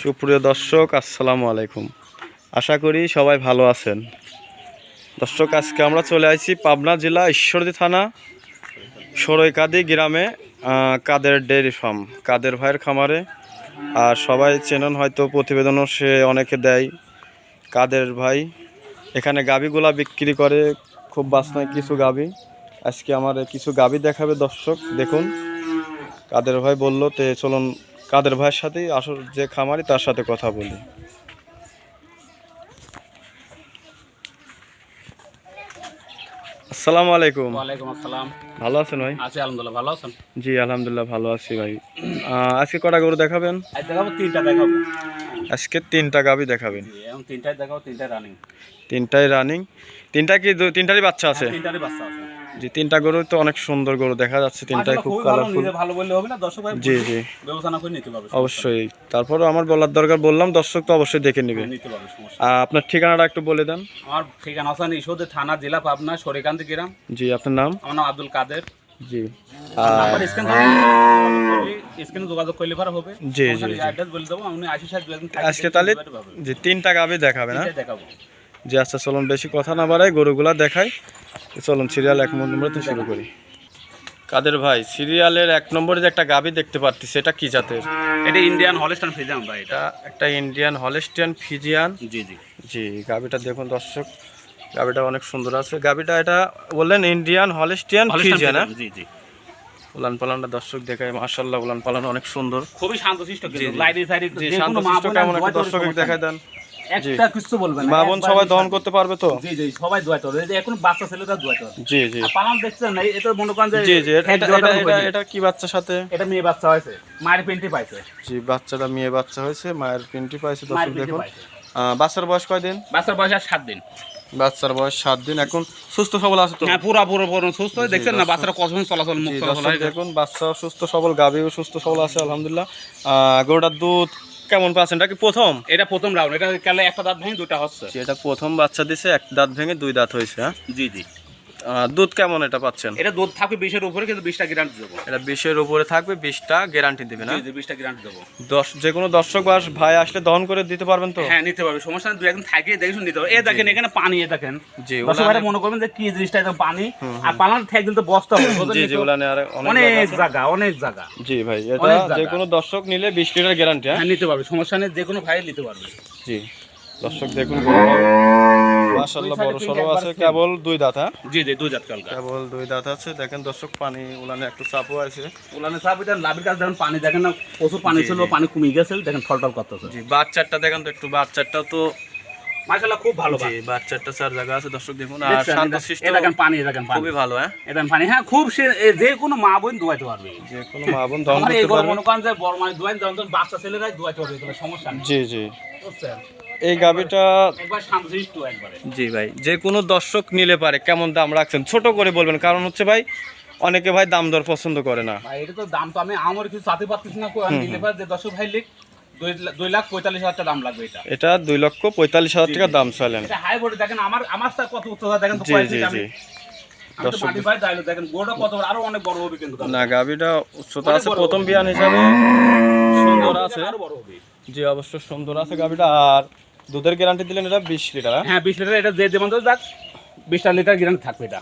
সুপ্রিয় দর্শক, আসসালামু আলাইকুম। আশা করি সবাই ভালো আছেন। দর্শক, আজকে আমরা চলে আসছি পাবনা জেলা ঈশ্বরদী থানা, সরৈকাদি গ্রামে কাদের ডেয়ারি ফার্ম, কাদের ভাইয়ের খামারে। আর সবাই চেনেন, হয়তো প্রতিবেদনও সে অনেকে দেয়, কাদের ভাই। এখানে গাবিগুলা বিক্রি করে, খুব বাসনায় কিছু গাবি আজকে আমার কিছু গাবি দেখাবে দর্শক, দেখুন। কাদের ভাই বলল, তে চলুন কাদের ভাইয়ের সাথেই আসল যে খামারি তার সাথে কথা বলি। আসসালামু আলাইকুম। ওয়ালাইকুম আসসালাম। ভালো আছেন ভাই? আছি আলহামদুলিল্লাহ। ভালো আছেন? জি আলহামদুলিল্লাহ ভালো আছি ভাই। আজকে কটা গরু দেখাবেন? আজ দেখাবো তিনটা দেখাবো। আজকে তিনটা গাবি দেখাবেন। তিনটায় দেখাবো তিনটায় রানিং তিনটাই রানিং তিনটা কি তিনটারই বাচ্চা আছে? তিনটারই বাচ্চা আছে। জি তিনটা গরু তো অনেক সুন্দর গরু দেখা যাচ্ছে তিনটাই খুব কালারফুল ভালো বললে হবে না? দর্শক ভাই জি জি। বিবেচনা করে নিতে পারবে অবশ্যই। তারপরও আমার বলার দরকার বললাম দর্শক তো অবশ্যই দেখে নেবে। নিতে পারবে সমস্যা আপনার ঠিকানাটা একটু বলে দেন। আমার ঠিকানা আছে ঈশ্বরদী থানা জেলা পাবনা সরিকান্তি গ্রাম। জি আপনার নাম? আমার নাম আব্দুল কাদের। জি। আর স্ক্যানে যোগাযোগ করলে পারা হবে। জি, জি, অ্যাড্রেস বলে দেবো আমি আশি সাত আজকে তাহলে যে তিনটা গাবি দেখাবে না? দেখাবো। যে আচ্ছা চলুন বেশি কথা না বাড়াই গরুগুলা দেখাই চলুন সিরিয়াল এক নম্বরে শুরু করি। কাদের ভাই সিরিয়ালের এক নম্বরে যে একটা গাবি দেখতে পাচ্ছি সেটা কি জাতের? এটা ইন্ডিয়ান হলস্টান ফ্রিজাম ভাই এটা। একটা ইন্ডিয়ান হলেস্টিয়ান ফিজিয়ান। জি জি। জি গাবিটা দেখুন দর্শক গাবিটা অনেক সুন্দর আছে। গাবিটা এটা বললেন ইন্ডিয়ান হলেস্টিয়ান ফিজিয়ান হ্যাঁ? জি জি। উলান পালানটা দর্শক দেখায় মাশাল্লাহ উলান পালান অনেক সুন্দর। খুবই শান্তশিষ্ট কিন্তু। লাইনে সাইডে জি যে মা শান্তশিষ্ট কেমন একটা দর্শক দেখায় দেন। একটা কিছু মা বোন সবাই দহন করতে পারবে তো? জি জি সবাই দোয়া করে এই যে এখন বাচ্চা দোয়া করে জি জি। দেখছেন না এটা মনে করেন যে জি জি এটা এটা এটা- কি বাচ্চার সাথে? এটা মেয়ে বাচ্চা হয়েছে মায়ের পেন্টি পাইছে। জি বাচ্চাটা মেয়ে বাচ্চা হয়েছে মায়ের পিনটি পাইছে দর্শক দেখুন। বাচ্চার বয়স কয়দিন বাচ্চার বয়স আর সাত দিন। বাচ্চার বয়স সাত দিন এখন সুস্থ সবল আছে তো? হ্যাঁ পুরো পুরো পুরো সুস্থ। দেখছেন না বাচ্চারা কতক্ষণ চলাচল দেখুন বাচ্চা সুস্থ সবল গাভিও সুস্থ সবল আছে আলহামদুলিল্লাহ। আহ, গরুটার দুধ কেমন পাচ্ছেন এটা কি প্রথম? এটা প্রথম রাউন্ড এটা কালে একটা দাঁত ভেঙে দুটা হচ্ছে। এটা প্রথম বাচ্চা দিছে এক দাঁত ভেঙে দুই দাঁত হয়েছে হ্যাঁ? জি জি। দুধ কেমন এটা পাচ্ছেন? এটা দুধ থাকবে বিশের উপরে কিন্তু বিশটা গ্যারান্টি দেবো। এটা বিশের উপরে থাকবে বিশটা গ্যারান্টি দেবে না? বিশটা গ্যারান্টি দেবো। দশ যে কোনো দর্শক বা ভাই আসলে দহন করে দিতে পারবেন তো? হ্যাঁ নিতে পারবে। সমস্যা দু একদিন থাকে দেখে নিতে পারবে এ দেখেন এখানে পানি এ দেখেন। জি দর্শক মনে করবেন যে কি জিনিসটা একদম পানি। আর পালান ঠেক দিলে তো বস্তা হবে জি জি তো? উলানে আর অনেক জায়গা অনেক জায়গা। জি ভাই এটা যে কোনো দর্শক নিলে বিশ লিটার গ্যারান্টি হ্যাঁ? হ্যাঁ নিতে পারবে। সমস্যা নেই যে কোনো ভাই নিতে পারবে। জি দর্শক দেখুন মাশাল্লাহ দুই বড় সরো আছে কেবল দুই দাঁত হ্যাঁ? জি জি দুই জাত কালকা। কেবল দুই দাঁত আছে। দেখেন দর্শক পানি উলানে একটু চাপও আছে। উলানে সাহেব এটা লাভের কাছে দেখেন পানি দেখেন না প্রচুর পানি ছিল পানি কমে গেছে দেখেন ফলটল করতেছে। জি বাচ্চারটা দেখেন তো একটু বাচ্চারটা তো মাশাআল্লাহ খুব ভালো জি বাচ্চারটা চার জায়গা আছে দর্শক দেখুন। আর শান্ত এটা- এটা দেখেন পানি দেখেন পানি। খুবই ভালো হ্যাঁ? এটা পানি হ্যাঁ খুব যে কোনো মা বোন দোয়াইতে পারবে। যে কোনো মা বোন পারবে। মনে করেন যে বড় মানে বাচ্চা ছেলেরাই দোয়াইতে পারবে সমস্যা নেই। জি জি। বুঝছেন? এই গাবিটা একবার শান্তশিষ্ট একবারে। জি ভাই যে কোনো দর্শক নিলে পারে কেমন দাম রাখছেন? ছোট করে বলবেন কারণ হচ্ছে ভাই অনেকে ভাই দাম দর পছন্দ করে না। ভাই এটা তো দাম তো আমি আমার কিছু চাতে পারতেছি না নিলে পারে যে দর্শক ভাই লিখ দুই লাখ পঁয়তাল্লিশ হাজার টাকা দাম লাগবে এটা। এটা দুই লক্ষ পঁয়তাল্লিশ হাজার টাকা দাম হাই বোর্ডে দেখেন আমার আমার কত উচ্চতা দেখেন জি জি জি। না গাবিটা উচ্চতা আছে প্রথম। বিয়ান হিসাবে সুন্দর আছে। জি অবশ্য সুন্দর আছে গাবিটা আর দুধের গ্যারান্টি দিলেন এটা বিশ লিটার হ্যাঁ? হ্যাঁ বিশ লিটার এটা যে যেমন তো যাক বিশটা লিটার গ্যারান্টি থাকবে এটা।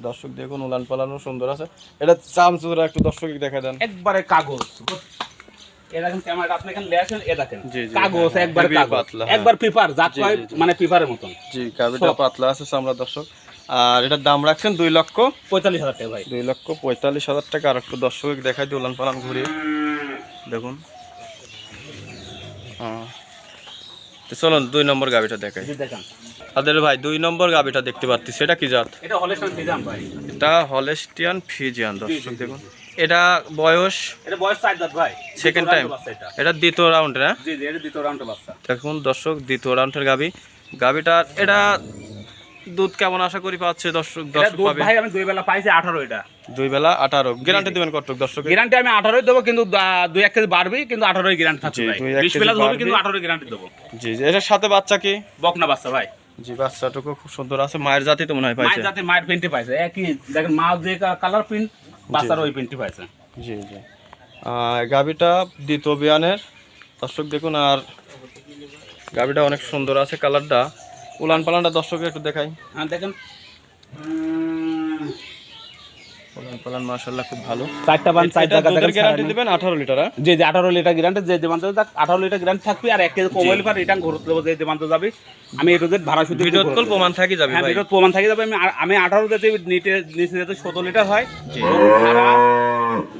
দর্শক দেখুন উলান পালানো সুন্দর আছে। এটা চাম চামচুরা একটু দর্শক দেখা দেন। একবারে কাগজ। এ ক্যামেরাটা আপনি এখানে লেয়াছেন এ দেখেন। জি, জি, কাগজ হ্যাঁ, একবার কাগজ। হ্যাঁ। একবার পেপার কয়। মানে পেপারের মতন। জি পাতলা আছে চামড়া দর্শক। আর এটার দাম রাখছেন দুই লক্ষ পঁয়তাল্লিশ হাজার টাকা ভাই। দুই লক্ষ পঁয়তাল্লিশ হাজার টাকা। আর একটু দর্শক দেখাই দিই উলান পালান ঘুরিয়ে। দেখুন। চলুন দুই নম্বর গাবিটা দেখাই। তাদের ভাই দুই নম্বর গাবিটা দেখতে পাচ্ছি সেটা কি জাত? এটা হলেস্টিয়ান ফিজিয়ান দর্শক দেখুন। এটা বয়স? এটা বয়স চার দাঁত ভাই। সেকেন্ড বাচ্চা এটা। দ্বিতীয় রাউন্ড হ্যাঁ? জি জি এটা দ্বিতীয় রাউন্ডের বাচ্চা। দেখুন দর্শক দ্বিতীয় রাউন্ডের গাবি। গাবিটার এটা দুধ কেমন আশা করি পাচ্ছে দর্শক দর্শক পাবে? ভাই আমি দুই বেলা পাইছি আঠারো এটা। দুই বেলা আঠারো। গ্যারান্টি দেবেন কতটুক দর্শক গ্যারান্টি আমি আঠারোই দেবো কিন্তু দুই এক কেজি বাড়বি কিন্তু আঠারোই গ্যারান্টি থাকছে ভাই। দুই এক বিশ কেজি বেলা ধরবি কিন্তু আঠারোই গ্যারান্টি দেবো। জি জি এটার সাথে বাচ্চা কি? বকনা বাচ্চা ভাই। জি বাচ্চাটুকু খুব সুন্দর আছে মায়ের জাতি তো মনে হয় পাইছে। মায়ের জাতে মায়ের প্রিন্টে পাইছে। একই দেখেন মা যে কালার প্রিন্ট বাচ্চার ওই প্রিন্টে পাইছে। জি জি। গাবিটা দ্বিতীয় বিয়ানের। দর্শক দেখুন আর গাবিটা অনেক সুন্দর আছে কালারটা উলান পালানটা দর্শকের একটু দেখাই। হ্যাঁ দেখেন। উলান পালান মাশাল্লাহ খুব ভালো। চারটা বান চার এটা জায়গা গ্যারান্টি দিবেন? আঠারো লিটার হ্যাঁ? যে যে লিটার গ্যারান্টি যে যে মানতে যাক লিটার গ্যারান্টি থাকবে আর এক কেজি কমাইলে পার রিটার্ন ঘুরতে দেবো যে যে মানতে যাবে। আমি এই রোজের ভাড়া শুধু ভিডিও কল প্রমাণ থাকি যাবে হ্যাঁ ভাই। ভিডিও প্রমাণ থাকে যাবে। আমি আমি আঠারো যাতে নিটে নিচে যাতে সতেরো লিটার হয়। গরুর ভাড়া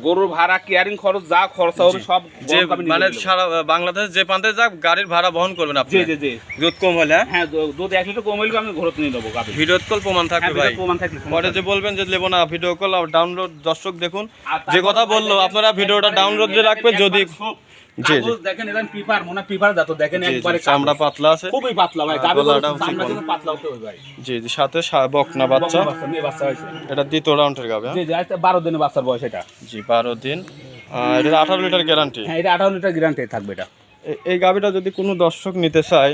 গরুর ভাড়া কেয়ারিং খরচ যা খরচা হবে সব যে মানে সারা বাংলাদেশ যে প্রান্তে যাক গাড়ির ভাড়া বহন করবেন আপনি। জি জি জি। দুধ কম হলে হ্যাঁ? হ্যাঁ দুধ এক লিটার কমাইলে আমি ঘরত নিয়ে নেব ভিডিও কল প্রমাণ হ্যাঁ থাকবে ভাই। প্রমাণ পরে যে বলবেন যে নেব না ভিডিও কল ডাউনলোড দর্শক দেখুন যে কথা বলল আপনারা ভিডিওটা ডাউনলোড রাখবেন যদি জি, জি। দেখেন এখানে পিপার মনে পিপার যাতো দেখেন জি, জি, একবারে চামড়া পাতলা আছে। খুবই পাতলা ভাই গলাটা গরুর চামড়া চিকন। কিন্তু পাতলা হতে হবে ভাই। জি জি সাথে বকনা বাচ্চা বকনা বাচ্চা। মেয়ে বাচ্চা হয়েছে। এটা দ্বিতীয় রাউন্ডের গাবে হ্যাঁ? জি জি আজকে বারো দিনের বাচ্চার বয়স এটা। জি বারো দিন। এটা লিটার গ্যারান্টি হ্যাঁ এটা আঠারো লিটার গ্যারান্টি থাকবে এটা। এই গাবিটা যদি কোনো দর্শক নিতে চায়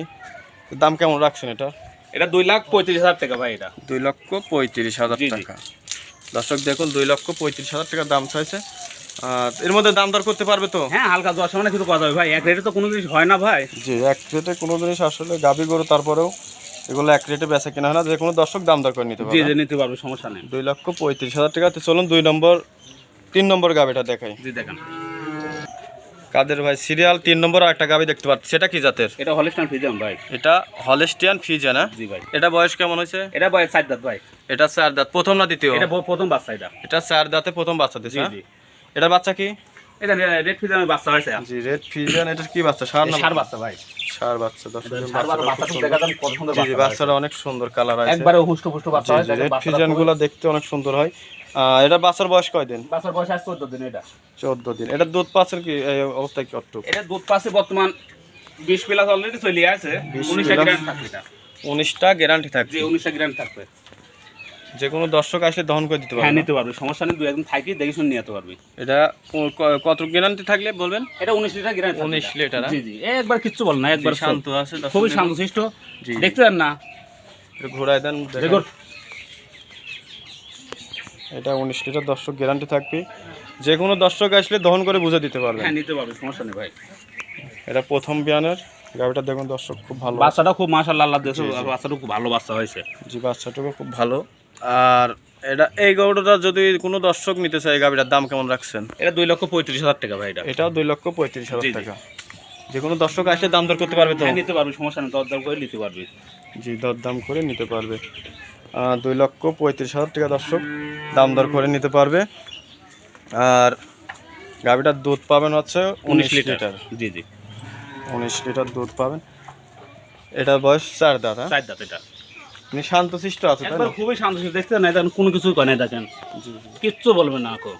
দাম কেমন রাখছেন এটা? এটা দুই লাখ পঁয়ত্রিশ হাজার টাকা ভাই এটা। দুই লক্ষ পঁয়ত্রিশ হাজার। টাকা। দর্শক দেখুন দুই লক্ষ পঁয়ত্রিশ হাজার টাকার দাম চাইছে। আর এর মধ্যে দাম দর করতে পারবে তো? হ্যাঁ হালকা দশ মানে কিছু কথা যাবে। ভাই এক রেটে তো কোনো জিনিস হয় না ভাই। জি এক রেটে কোনো জিনিস আসলে গাবি গরু তারপরেও এগুলো এক রেটে বেচা কেনা হয় না। যে কোনো দর্শক দাম দর করে নিতে পারবে। জি নিতে পারবে সমস্যা নেই। দুই লক্ষ পঁয়ত্রিশ হাজার টাকা। তো চলুন দুই নম্বর তিন নম্বর গাবিটা দেখাই। জি দেখেন। কাদের ভাই? সিরিয়াল তিন নম্বর আর একটা গাবি দেখতে পাচ্ছি। সেটা কি জাতের? এটা হলিস্টান ফিজিয়ান ভাই। এটা হলিস্টিয়ান ফিজিয়ান না জি ভাই। এটা বয়স কেমন হয়েছে? এটা বয়স চার দাঁত ভাই। এটা চার দাঁত। প্রথম না দ্বিতীয়? এটা প্রথম বাচ্চা এটা। এটা চার দাঁতে প্রথম বাচ্চা দিছে হ্যাঁ? জি। এটা বাচ্চা কি? এটা রেড ফিজিয়ামের বাচ্চা হয়েছে। জি রেড ফিজিয়ান এটা কি বাচ্চা? সার না সার বাচ্চা ভাই। সার বাচ্চা দশ সার বাচ্চা বাচ্চা খুব দেখা যান কত সুন্দর জি জি বাচ্চা বাচ্চাটা অনেক সুন্দর কালার আছে। একবারে হুষ্ট পুষ্ট বাচ্চা হয় রেড ফিজিয়ানগুলো দেখতে অনেক সুন্দর হয়। এটা বাচ্চার বয়স কয় দিন বাচ্চার বয়স আছে চোদ্দ দিন এটা। চোদ্দ দিন। এটা দুধ কি এটা দুধ পাচ্ছে বর্তমান প্লাস অলরেডি চলে আছে। 20 উনিশটা থাকবে এটা। উনিশটা গ্যারান্টি থাকবে। জি উনিশটা গ্রাম থাকবে। যে কোনো দর্শক আসলে দহন করে দিতে হ্যাঁ পারবে নিতে পারবে। সমস্যা নেই দু একদিন থাকি দেখে শুনে নিয়ে যেতে পারবি। এটা কত গ্যারান্টি থাকলে বলবেন? এটা উনিশ লিটার গ্রাম 19 লিটার, হ্যাঁ? জি জি। একবার কিচ্ছু বল না একবার শান্ত আছে দর্শক খুবই দেখুন। শান্তশিষ্ট জি। দেখতে পান না। ঘোরায় দেন দেখুন। এটা উনিশ লিটার দর্শক গ্যারান্টি থাকবে। যে কোনো দর্শক আসলে দহন করে বুঝে দিতে পারবে হ্যাঁ নিতে পারবে সমস্যা নেই ভাই। এটা প্রথম বিয়ানের গাড়িটা দেখুন দর্শক খুব ভালো। বাচ্চাটা খুব মাশাআল্লাহ আল্লাহ বাচ্চাটা খুব ভালো বাচ্চা হয়েছে। জি বাচ্চাটুকু খুব ভালো। আর এটা এই গরুটা যদি কোনো দর্শক নিতে চায় এই গাড়িটার দাম কেমন রাখছেন? এটা দুই লক্ষ পঁয়ত্রিশ হাজার টাকা ভাই এটা। এটাও দুই লক্ষ পঁয়ত্রিশ হাজার। টাকা। যে কোনো দর্শক আসলে দাম দর করতে পারবে তো? হ্যাঁ নিতে পারবে সমস্যা নেই দরদাম করে নিতে পারবে। জি দরদাম করে নিতে পারবে। দুই লক্ষ পঁয়ত্রিশ হাজার টাকা দর্শক দাম দর করে নিতে পারবে। আর গাভিটার দুধ পাবেন হচ্ছে উনিশ লিটার। জি জি। উনিশ লিটার দুধ পাবেন। এটার বয়স চার দাঁত হ্যাঁ? চার দাঁত এটা। আপনি শান্তশিষ্ট আছে তাই একবার না খুবই শান্তশিষ্ট দেখতে না দেখেন কোনো কিছু করে না দেখেন। জি জি। কিচ্ছু বলবে না আকো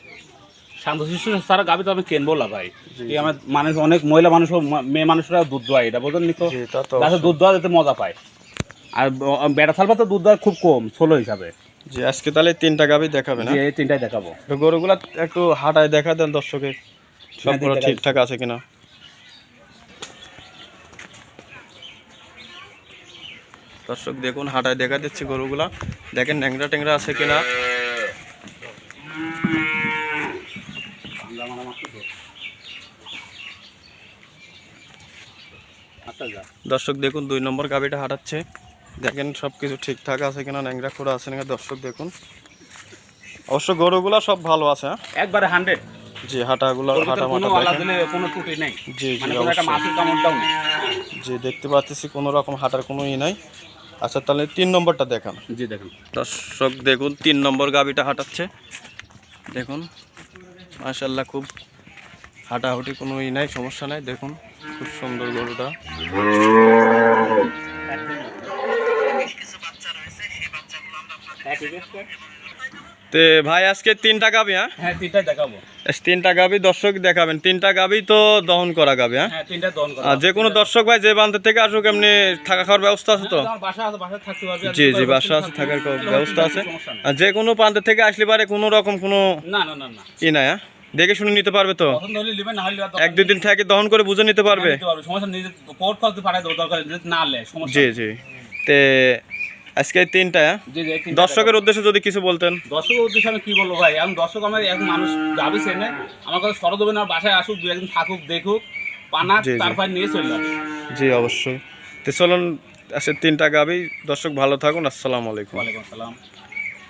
শান্তশিষ্ট সারা গাবি তো আমি কেনবো না ভাই। এই আমার মানুষ অনেক মহিলা মানুষ মেয়ে মানুষরা দুধ দোয়ায় এটা বোঝেন নি তো? জি তা তো গাছে দুধ দেওয়া যেতে মজা পায়। আর ব- বেটা থালবা তো দুধ দেওয়া খুব কম ষোলো হিসাবে। জি আজকে তাহলে তিনটা গাভি দেখাবে না? যে এই তিনটাই দেখাবো। তো গরুগুলা একটু হাঁটায় দেখা দেন দর্শকের সবগুলো। ঠিকঠাক আছে কিনা। দর্শক দেখুন হাঁটায় দেখা দিচ্ছি গরুগুলা। দেখেন ন্যাংরা ট্যাংরা আছে কিনা। দর্শক দেখুন দুই নম্বর গাভিটা হাঁটাচ্ছে। দেখেন সব কিছু ঠিকঠাক আছে কিনা ন্যাংরা খোড়া আছে কিনা। দর্শক দেখুন। অবশ্য গরুগুলা সব ভালো আছে হ্যাঁ? একবারে হান্ড্রেড। জি হাঁটাগুলো হাঁটা মাটা কোনো ত্রুটি নেই। জি জি মানে অবশ্যই। জি দেখতে পাচ্ছি কোনো রকম হাঁটার কোনো ই নাই। আচ্ছা তাহলে তিন নম্বরটা দেখান। জি দেখেন। দর্শক দেখুন তিন নম্বর গাবিটা হাঁটাচ্ছে। দেখুন মাশাল্লাহ খুব হাঁটাহুটি কোনো ই নাই সমস্যা নাই। দেখুন খুব সুন্দর গরুটা। তে ভাই আজকে তিনটা গাবি হ্যাঁ হ্যাঁ? তিনটাই দেখাবো। তিনটা গাবি দর্শক দেখাবেন। তিনটা গাবি তো দহন করা গাবি হ্যাঁ? হ্যাঁ তিনটা দহন করা আর যে কোনো দর্শক ভাই যে বান্ধব থেকে আসুক এমনি থাকা খাওয়ার ব্যবস্থা আছে তো? বাসা আছে বাসা থাকতে পারবে জি জি বাসা আছে থাকার ব্যবস্থা আছে। আর যে কোনো প্রান্ত থেকে আসলে পারে কোনো রকম কোনো না না না না। ই নাই হ্যাঁ? দেখে শুনে নিতে পারবে তো? এক দুই দিন থেকে দহন করে বুঝে নিতে পারবে? জি জি। তে আজকে তিনটা হ্যাঁ? দর্শকের উদ্দেশ্যে যদি কিছু বলতেন। দর্শকের উদ্দেশ্যে আমি কি বলব ভাই? এখন দর্শক আমার এক মানুষ যাবি সেনে আমার কাছে হবে না বাসায় আসুক দু একদিন থাকুক দেখুক পানা। তারপর নিয়ে চলে যাবে জি অবশ্যই। তো চলুন আজকে তিনটা গাবি। দর্শক ভালো থাকুন আসসালামু আলাইকুম। ওয়ালাইকুম আসসালাম।